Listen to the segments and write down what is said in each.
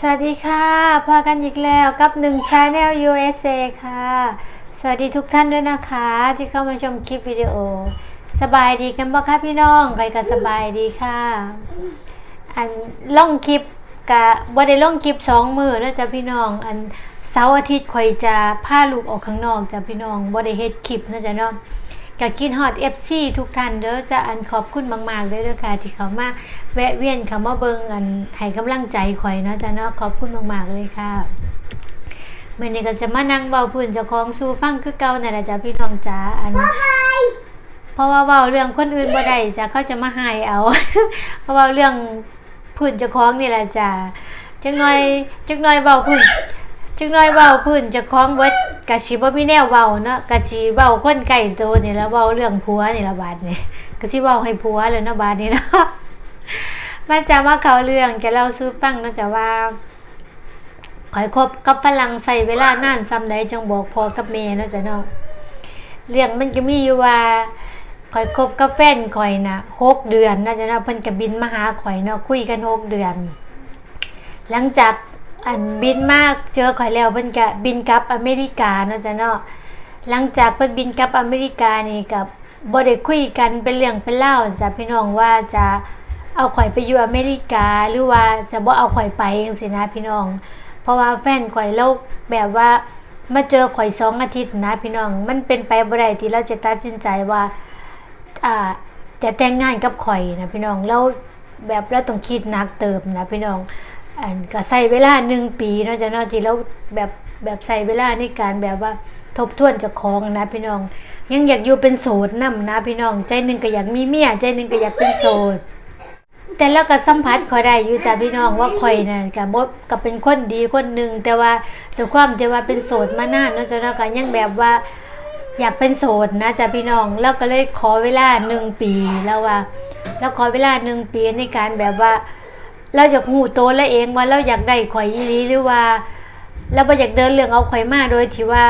สวัสดีค่ะพอกันอีกแล้วกับหนึ่งชาแนล USA ค่ะ สวัสดีทุกท่านด้วยนะคะ ที่เข้ามาชมคลิปวิดีโอ สบายดีกันบ่คะพี่น้องใครก็สบายดีค่ะ อันล่องคลิปกะบ่ได้ล่องคลิปสองมือแล้วจ้ะพี่น้อง อันเสาร์อาทิตย์คอยจะพาลูกออกข้างนอกจ้ะพี่น้องบ่ได้เฮ็ดคลิปนะจ๊ะเนาะ ก็กินฮอด FC ทุกท่านเด้อจะอันขอบคุณมากๆเลยเด้อค่ะ ที่เขามาแวะเวียนเขามาเบิ่งอันให้กำลังใจข่อยเนาะจ้ะเนาะขอบคุณมากๆเลยค่ะมื้อนี้ก็จะมานั่งเว้าพื้นเจ้าของสู่ฟังคือเก่านั่นแหละจ้ะพี่น้องจ๋าอันเพราะว่าเว้าเรื่องคนอื่นบ่ได้จ้ะเขาจะมาหายเอา เพราะว่าเรื่องพื้นเจ้าของนี่แหละจ้ะจักหน่อยจักหน่อยเว้าพื้น จังน้อยเว้าพื้นจะคล้องเบิดกะสิบ่มีแนวเว้าเนาะกะสิเว้าคนใกล้ตัวนี่แล้วเว้าเรื่องผัวนี่ละบาดนี่กะสิเว้าให้ผัวเลยเนาะบาดนี้เนาะมาจะมาเขาเรื่องจะเล่าสู่ฟังเนาะจ้ะว่าข่อยคบกับฝรั่งใส่เวลานานซำใดจังบอกพอกับแม่เนาะจ้ะเนาะเรื่องมันก็มีอยู่ว่าข่อยคบกับแฟนข่อยน่ะหกเดือนนะจ้ะเนาะเพิ่นก็บินมาหาข่อยเนาะคุยกันหกเดือน หลังจาก อันบินมากเจอข่อยแล้วเพิ่นก็บินกลับอเมริกาเนาะจ้ะเนาะหลังจากเพิ่นบินกลับอเมริกานี่กับบ่ได้คุยกันเป็นเรื่องเป็นเล่าจ้ะพี่น้องว่าจะเอาข่อยไปอยู่อเมริกาหรือว่าจะบ่เอาข่อยไปจังซี่นะพี่น้อง เพราะว่าแฟนข่อยเราแบบว่ามาเจอข่อยสองอาทิตย์นะพี่น้อง มันเป็นไปบ่ได้ที่เราจะตัดสินใจว่าอ่าจะแต่งงานกับข่อยนะพี่น้องแล้วแบบเราต้องคิดหนักเติมนะพี่น้อง อันก็ใส่เวลาหนึ่งปีเนาะจ้ะเนาะที่เราแบบแบบใส่เวลาในการแบบว่าทบทวนจ้าของนะพี่น้อง ยังอยากอยู่เป็นโสดนํนะพี่น้อง ใจหนึ่งก็อยากมีเมียใจหนึ่งก็อยากเป็นโสดแต่แล้วก็สัมผัสเขาได้อยู่จ้ะพี่น้องว่าข่อยน่ะก็บ่ก็เป็นคนดีคนหนึ่งแต่ว่าด้วยความที่ว่าเป็นโสดมานานเนาะจ้ะเนาะก็ยังแบบว่าอยากเป็นโสดนะจ้ะพี่น้องแล้วก็เลยขอเวลาหนึ่งปีแล้วว่า แล้วขอเวลาหนึ่งปีในการแบบว่า เราอยากหูโตแล้วเองว่าเราอยากได้ข่อยอีหลีหรือว่า เราบ่อยากเดินเรื่องเอาข่อยมาโดยที่ว่า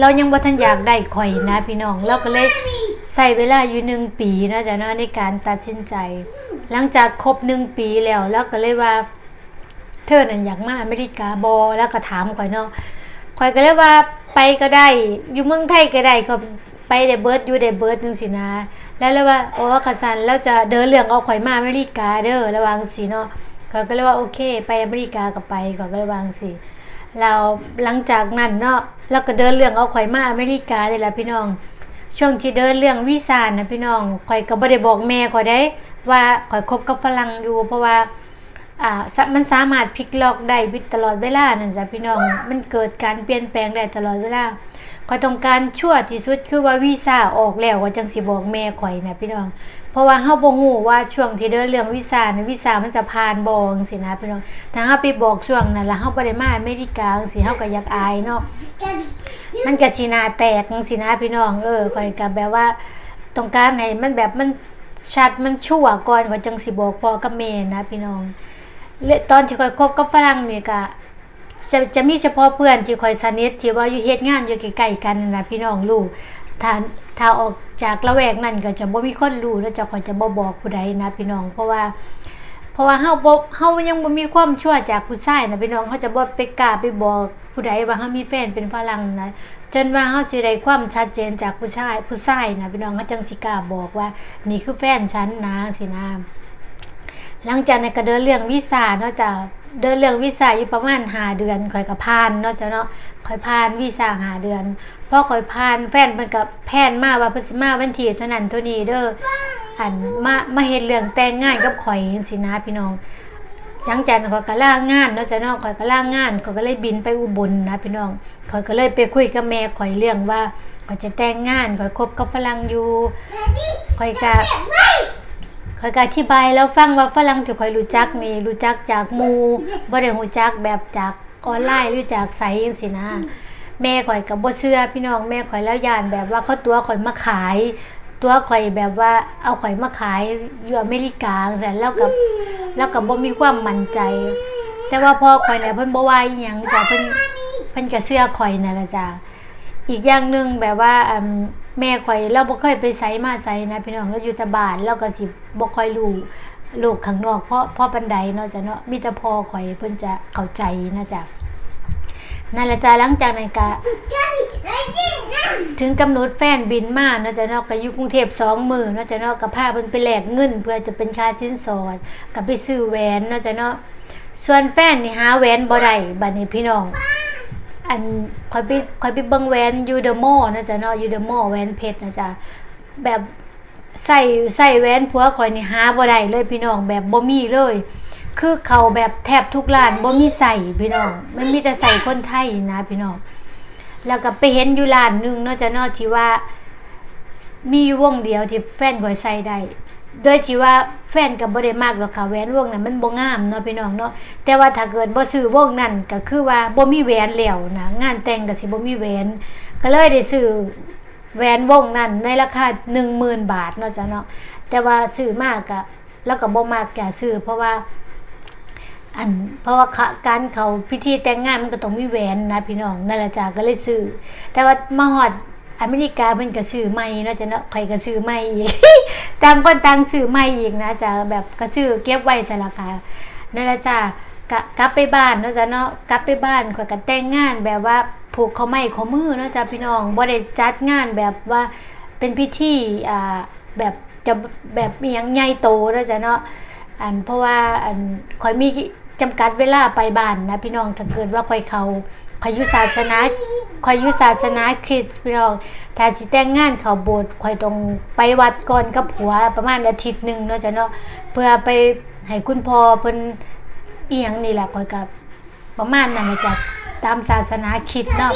เรายังบ่ทันอยากได้ข่อยนะพี่น้อง เราก็เลยใส่เวลาอยู่หนึ่งปีนะจ๊ะเนาะในการตัดสินใจ หลังจากครบหนึ่งปีแล้วเราก็เลยว่า เธอนั่นอยากมาอเมริกาบอแล้วก็ถามข่อยเนาะข่อยก็เลยว่าไปก็ได้ อยู่เมืองไทยก็ได้ก็ไปได้เบิร์ดอยู่ได้เบิร์ดนึงสินะ แล้วเลยว่าโอ้กสันแล้วจะเดินเรื่องเอาข่อยมาอเมริกาเด้อระวังสิเนาะ ข่อยก็เลยว่าโอเค ไปอเมริกาก็ไปข่อยก็เลยวางสิเราหลังจากนั้นเนาะแล้วก็เดินเรื่องเอาข่อยมาอเมริกาได้ละพี่น้อง ช่วงที่เดินเรื่องวีซ่านะพี่น้องข่อยก็บ่ได้บอกแม่ข่อยได้ ว่าข่อยคบกับฝรั่งอยู่เพราะว่าอ่ามันสามารถพลิกล็อกได้ตลอดเวลานั่นจ้ะพี่น้อง มันเกิดการเปลี่ยนแปลงได้ตลอดเวลา ข่อยต้องการชั่วที่สุดคือว่าวีซ่าออกแล้วก็จังสิบอกแม่ข่อยนะพี่น้อง เพราะว่าเฮาบ่ฮู้ว่าช่วงที่เดินเรื่องวีซ่าเนี่ยวีซ่ามันจะผ่านบ่จังซี่นะพี่น้อง ถ้าเฮาไปบอกช่วงนั้นแล้วเฮาบ่ได้มาอเมริกาจังซี่เฮาก็อยากอายเนาะ มันก็สินาแตกจังซี่นะพี่น้อง เออข่อยก็แบบว่าต้องการให้มันแบบมันชัดมันชั่วก่อนข่อยจังสิบอกพ่อกับแม่นะพี่น้องและตอนที่ข่อยคบกับฝรั่งนี่ก็ จะจะมีเฉพาะเพื่อนที่ข่อยสนิทที่ว่าอยู่เฮ็ดงานอยู่ใกล้ๆกันนั่นนะพี่น้องรู้ถ้าถ้าออกจากละแวกนั้นก็จะบ่มีคนรู้แล้วจะข่อยจะบ่บอกผู้ใดนะพี่น้อง เพราะว่า เพราะว่าเฮาบ่เฮายังบ่มีความชั่วจากผู้ชายนะพี่น้องเฮาจะบ่ไปกล้าไปบอกผู้ใดว่าเฮามีแฟนเป็นฝรั่งนะจนว่าเฮาสิได้ความชัดเจนจากผู้ชายผู้ชายนะพี่น้องเฮาจังสิกล้าบอกว่า นี่คือแฟนฉันนะสินะ หลังจากนั้นก็เดินเรื่องวีซ่าเนาะจ้ะเดินเรื่องวีซ่าอยู่ประมาณหาเดือนข่อยก็ผ่านเนาะจ้ะเนาะข่อยผ่านวีซ่าหาเดือนพ่อข่อยผ่านแฟนมันก็แพนมาว่าพสิมาวันที่เท่านั้นเท่านี้เด้ออันมามาเฮ็ดเรื่องแต่งงานกับข่อยจังซี่นะพี่น้องหลังจากนั้นข่อยก็ล่างานเนาะจ้ะเนาะข่อยก็ล่างานข่อยก็เลยบินไปอุบลนะพี่น้องข่อยก็เลยไปคุยกับแม่ข่อยเรื่องว่าข่อยจะแต่งงานข่อยคบกับฝรั่งอยู่ข่อยก็ ข่อยก็อธิบายแล้วฟังว่าฝรั่งที่ข่อยรู้จักนี่รู้จักจากหมู่บ่ได้รู้จักแบบจากออนไลน์หรือจากไสจังซี่นะ แม่ข่อยก็บ่เชื่อพี่น้องแม่ข่อยแล้วย่านแบบว่าเขาตัวข่อยมาขาย ตัวข่อยแบบว่าเอาข่อยมาขายอยู่อเมริกาจังซี่แล้วกับแล้วก็บ่มีความมั่นใจ แต่ว่าพ่อข่อยเนี่ยเพิ่นบ่ว่าอีหยังจ้ะเพิ่นเพิ่นก็เชื่อข่อยนั่นล่ะจ้ะอีกอย่างหนึ่งแบบว่าอืม แม่ข่อยเราบ่เคยไปไสมาไสนะพี่น้องเราอยู่แต่บ้านเราก็สิบ่ค่อยรู้โลกข้างนอก เพราะเพราะปันไดเนาะจ้ะเนาะมีแต่พ่อข่อยเพิ่นจะเข้าใจนะจ๊ะนั่นละจ้ะหลังจากนั้นก็ถึงกำหนดแฟนบินมาเนาะจ้ะเนาะก็อยู่กรุงเทพสองมื้อเนาะจ้ะเนาะก็พาเพิ่นไปแลกเงิน เพื่อจะเป็นค่าสินสอดก็ไปซื้อแหวนเนาะจ้ะเนาะส่วนแฟนนี่หาแหวนบ่ได้บัดนี้พี่น้อง อันคอยไปคอยไปเบิ่งแหวนยูเดอร์โมนะจ๊ะเนาะยูเดอร์โมแหวนเพชรนะจ๊ะแบบใส่ใส่แหวนผัวคอยนี่หาบ่ได้เลยพี่น้องแบบบ่มีเลย คือเขาแบบแทบทุกร้านบ่มีใส่พี่น้องมันมีแต่ใส่คนไทยนะพี่น้องแล้วก็ไปเห็นอยู่ร้านหนึงเนาะจ๊ะเนาะที่ว่ามีอยู่วงเดียวที่แฟนคอยใส่ได้ โดยที่ว่าแฟนก็บ่ได้มากหรอกค่ะแหวนวงนั้นมันบ่งามเนาะพี่น้องเนาะแต่ว่าถ้าเกิดบ่ซื้อวงนั้นก็คือว่าบ่มีแหวนแล้วนะงานแต่งก็สิบ่มีแหวน ก็เลยได้ซื้อแหวนวงนั้นในราคา10,000 บาทเนาะจ้ะเนาะแต่ว่าซื้อมากก็แล้วก็บ่มากแก่ซื้อเพราะว่าอันเพราะว่าการเขาพิธีแต่งงานมันก็ต้องมีแหวนนะพี่น้องนั่นแหละจ้ะก็เลยซื้อแต่ว่ามาฮอด อเมริกาเพิ่นก็ซื้อใหม่เนาะจ้ะเนาะข่อยก็ซื้อใหม่อีกต่างคนต่างซื้อใหม่อีกนะจ้ะแบบก็ซื้อเก็บไว้ซะละค่ะนั่นแหละจ้ะกลับไปบ้านเนาะจ้ะเนาะกลับไปบ้านข่อยก็แต่งงานแบบว่าผูกข้อไม้ข้อมือเนาะจ้ะพี่น้องบ่ได้จัดงานแบบว่าเป็นพิธีอ่าแบบจะแบบอหยังใหญ่โตเนาะจ้ะเนาะอันเพราะว่าอันคอยมีจำกัดเวลาไปบ้านนะพี่น้องถ้าเกิดว่าคอยเขา คอยอยุศาสนาคอยอยุศาสนาคริสต์พี่น้องถ้าสิแต่งงานเขาโบสถ์คอยต้องไปวัดก่อนกับผัวประมาณอาทิตย์หนึ่งเนาะจ้ะเนาะเพื่อไปให้คุณพ่อเพิ่นอีหยังนี่แหละคอยกับประมาณนั้นเลยจ้ะตามศาสนาคริสต์เนาะ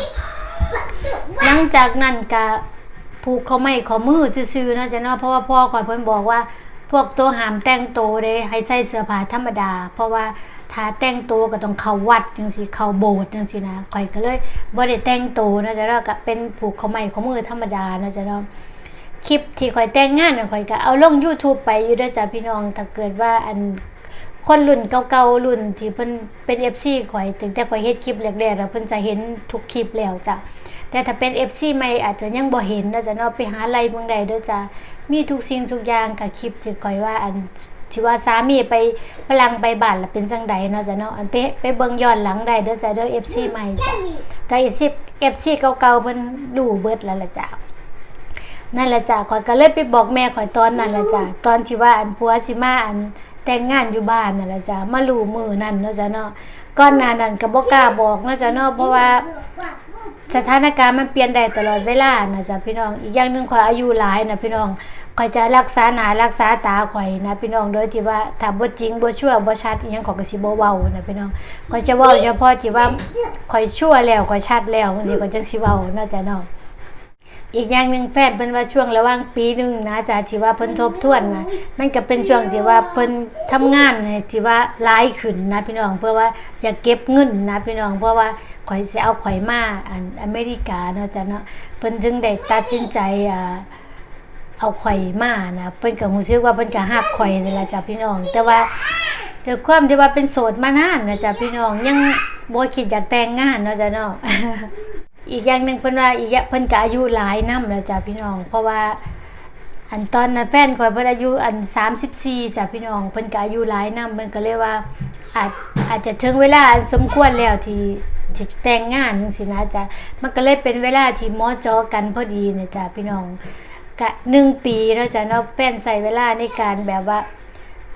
หลังจากนั้นก็ผูกเขาไม่ขอมือซื่อๆเนาะจ้ะเนาะเพราะว่าพ่อข่อยเพิ่นบอกว่าพวกตัวหามแต่งโตวเด้ให้ใส่เสื้อผ้าธรรมดา เพราะว่า ถ้าแต่งตัวก็ต้องเข้าวัดจังซี่เข้าโบสถ์จังซี่นะข่อยก็เลยบ่ได้แต่งตัวนะจ้ะเนาะก็เป็นผูกเขาไม่ขอมือธรรมดานะจ้ะเนาะคลิปที่ข่อยแต่งงานน่ะข่อยก็เอาลง YouTube ไปอยู่ด้อจ้ะพี่น้องถ้าเกิดว่าอันคนรุ่นเก่าๆรุ่นที่เพิ่นเป็น FC ข่อยตั้งแต่ข่อยเฮ็ดคลิปแรกๆแล้วเพิ่นจะเห็นทุกคลิปแล้วจ้ะแต่ถ้าเป็น FC ใหม่อาจจะยังบ่เห็นนะจ้ะเนาะไปหาไล่เบิ่งได้เด้อจ้ะมีทุกสิ่งทุกอย่างกับคลิปที่ข่อยว่าอัน ที่ว่าสามีไปฝรั่งไปบ้านแล้วเป็นจังใดเนาะจ้ะเนาะอันไปไปเบิ่งย้อนหลังได้เด้อจ้ะเด้อ FC ใหม่จ้ะก็ FC FC เก่าๆเพิ่นรู้เบิดแล้วล่ะจ้ะนั่นแหละจ้ะข่อยก็เลยไปบอกแม่ข่อยตอนนั้นแหละจ้ะตอนที่ว่าอันผัวสิมาอันแต่งงานอยู่บ้านนั่นแหละจ้ะมารู้มือนั่นเนาะจ้ะเนาะก่อนหน้านั้นก็บ่กล้าบอกเนาะจ้ะเนาะเพราะว่าสถานการณ์มันเปลี่ยนได้ตลอดเวลานะจ้ะพี่น้อง อีกอย่างหนึงข่อยอายุหลายนะพี่น้อง อยจะรักษาหน้ารักษาตาข่อยนะพี่น้องโดยที่ว่าถ้าบ่จริงบ่ชั่วบ่ชัดยังขอยก็สิบ่เว้านะพี่น้องข่อยจะเว้าเฉพาะที่ว่าข่อยชั่วแล้วข่อยชัดแล้วจังซี่ข่อยจังสิเว้าเนาจะเนาะอีกอย่างหนึ่งแพทย์เพิ่นว่าช่วงระหว่างปีหนึงนะจ๊ะที่ว่าเพิ่นทบทวนนะมันก็เป็นช่วงที่ว่าเพิ่นทำงานให้ที่ว่าหลายขึ้นนะพี่น้องเพื่อว่าอยากเก็บเงินนะพี่น้องเพราะว่าข่อยสิเอาข่อยมาอันอเมริกาเนาะจ้ะเนาะเพิ่นจึงได้ตัดสินใจอ่า เอาข่อยมานะเพิ่นก็รู้สึกว่าเพิ่นก็ฮักข่อยนี่ล่ะจ้ะพี่น้อง แต่ว่าด้วยความที่ว่าเป็นโสดมานานนะจ้ะพี่น้องยังบ่คิดอยากแต่งงานเนาะจ้ะเนาะอีกอย่างหนึ่งเพิ่นว่าอีกเพิ่นก็อายุหลายนำแล้วจ้ะพี่น้อง เพราะว่าอันตอนนั้นแฟนข่อยเพิ่นอายุอัน34จ้ะพี่น้องเพิ่นก็อายุหลายนำเพิ่นก็เลยว่าอาจอาจจะถึงเวลาสมควรแล้วที่จะแต่งงานจังซี่นะจ้ะมันก็เลยเป็นเวลาที่เหมอจอกันพอดีนะจ้ะพี่น้อง กะหนึ่งปีเนาะจ้ะเนาะแฟนใส่เวลาในการแบบว่า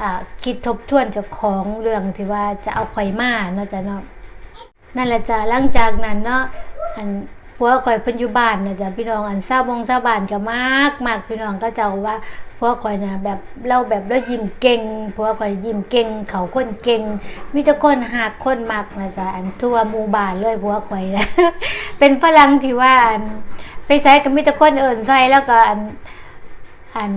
อ่าคิดทบทวนเจ้าของเรื่องที่ว่าจะเอาข่อยมาเนาะจ้ะเนาะนั่นแหละจ้ะหลังจากนั้นเนาะอันผัวข่อยเพิ่นอยู่บ้านเนาะจ้ะพี่น้องอันเศร้าบงเศร้าบ้านก็มากมากพี่น้องก็จ้าว่าผัวข่อยนะแบบเราแบบเรายิ้มเก่งผัวข่อยยิ้มเก่ง เขาคนเก่งมีแต่คนหักคนมักนะจ้ะอันทั่วหมู่บ้านเลยผัวข่อยนะเป็นฝรั่งที่ว่าอัน ไปใช้ก็มีแต่คนเอิ้นใส่แล้วก็อันอัน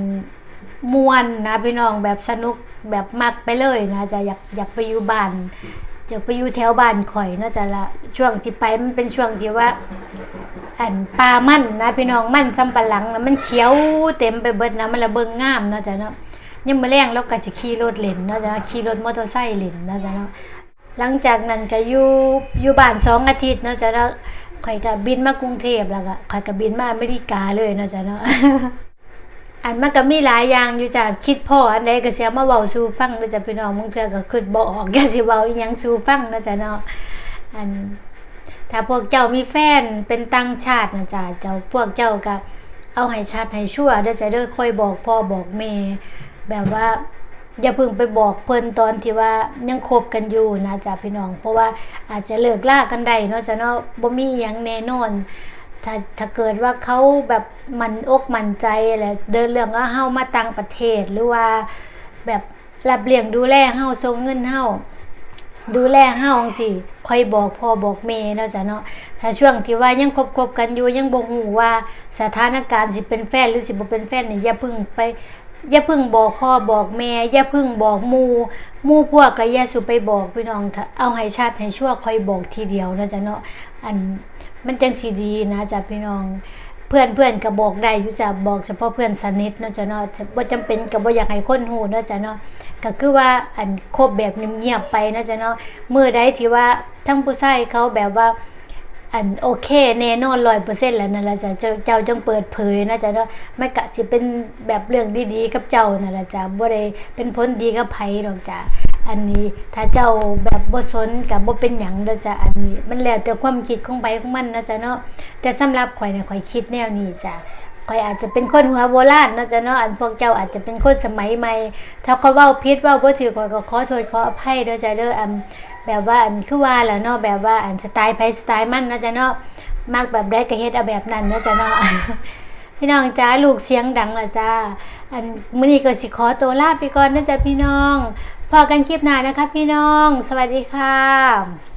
มวนนะพี่น้องแบบสนุกแบบมักไปเลยนะจะอยากอยากไปอยู่บ้านจะไปอยู่แถวบ้านข่อยเนาะจะละช่วงที่ไปมันเป็นช่วงที่ว่า อันปลามันนะพี่น้องมันสำปะหลังนะมันเขียวเต็มไปเบิดนะมันละเบิงงามเนาะจ้ะเนาะยังมาแรงเราก็จะขี่รถเล่นเนาะจ้ะขี่รถมอเตอร์ไซค์เล่นเนาะจ้ะเนาะหลังจากนั้นก็อยู่อยู่บ้านสองอาทิตย์เนาะจ้ะเนาะ ข่อยก็บินมากรุงเทพแล้วก็ข่อยก็บินมาอเมริกาเลยเนาะจ้ะเนาะอันมันก็มีหลายอย่างอยู่จ้ะคิดพ่ออันใดก็เสียมาเว้าสู่ฟังเด้อจ้ะพี่น้องบางเทื่อก็คิดบ่ออกก็สิเว้าอีหยังสู่ฟังเนาะจ้ะเนาะอันถ้าพวกเจ้ามีแฟนเป็นต่างชาตินะจ๊ะเจ้าพวกเจ้าก็เอาให้ชัดให้ชั่วเด้อจ้ะเด้อค่อยบอกพ่อบอกแม่แบบว่า อย่าเพิ่งไปบอกเพิ่นตอนที่ว่ายังคบกันอยู่นะจ๊ะพี่น้อง เพราะว่าอาจจะเลิกลากันได้เนาะจ้ะเนาะบ่มีหยังแน่นอนถ้าถ้าเกิดว่าเขาแบบมันอกมันใจอะไรเดินเรื่องว่าเฮามาต่างประเทศหรือว่าแบบรับเลี้ยงดูแลเฮาส่งเงินเฮาดูแลเฮาจังซี่ค่อยบอกพ่อบอกแม่เนาะจ้ะเนาะถ้าช่วงที่ว่ายังคบๆกันอยู่ยังบ่ฮู้ว่าสถานการณ์สิเป็นแฟนหรือสิบ่เป็นแฟนเนี่ยอย่าพึ่งไป อย่าพึ่งบอกพ่อบอกแม่อย่าพึ่งบอกมูมูพวกก็อย่าสุไปบอกพี่น้องเอาให้ชัดให้ชั่วค่อยบอกทีเดียวนาะจ้ะเนาะอันมันจังสิดีนะจ้ะพี่น้อง เพื่อนเพื่อนก็บอกได้อยู่จ้ะบอกเฉพาะเพื่อนสนิทนาะจ้ะเนาะบ่าจำเป็นก็บ่อยากให้คนฮู้เนาะจ้ะเนาะก็คือว่าอันคบแบบเงียบๆไปนะจ๊ะเนาะเมื่อใดที่ว่าทั้งผู้ชายเขาแบบว่า อันโอเคแน่นอนร้อยเปอร์เซ็นต์แล้วนั่นแหละจ้ะเจ้าเจ้าจงเปิดเผยนะจ๊ะเนาะไม่กะสิเป็นแบบเรื่องดีๆกับเจ้านั่นแหละจ้ะบ่ได้เป็นผลดีกับไผหรอกจ้ะอันนี้ถ้าเจ้าแบบบ่สนกับบ่เป็นหยังเด้อจ้ะอันนี้ มันแล้วแต่ความคิดของไผของมันนะจ๊ะเนาะแต่สำหรับข่อยเนี่ยข่อยคิดแนวนี้จ้ะ ข่อยอาจจะเป็นคนหัวโบราณเนาะจ้ะเนาะอันพวกเจ้าอาจจะเป็นคนสมัยใหม่ถ้าเขาเว้าผิดเว้าบ่ถือข่อยก็ขอโทษขออภัยเด้อจ้ะเด้ออันแบบว่าอันคือว่าแหละเนาะแบบว่าอันสไตล์ไผสไตล์มันเนาะจ้ะเนาะมักแบบใดก็เฮ็ดเอาแบบนั้นเนาะจ้ะเนาะพี่น้องจ้าลูกเสียงดังละจ้าอันมื้อนี้ก็สิขอตัวลาไปก่อนนะจ้ะพี่น้องพอกันคลิปหน้านะคะพี่น้อง สวัสดีค่ะ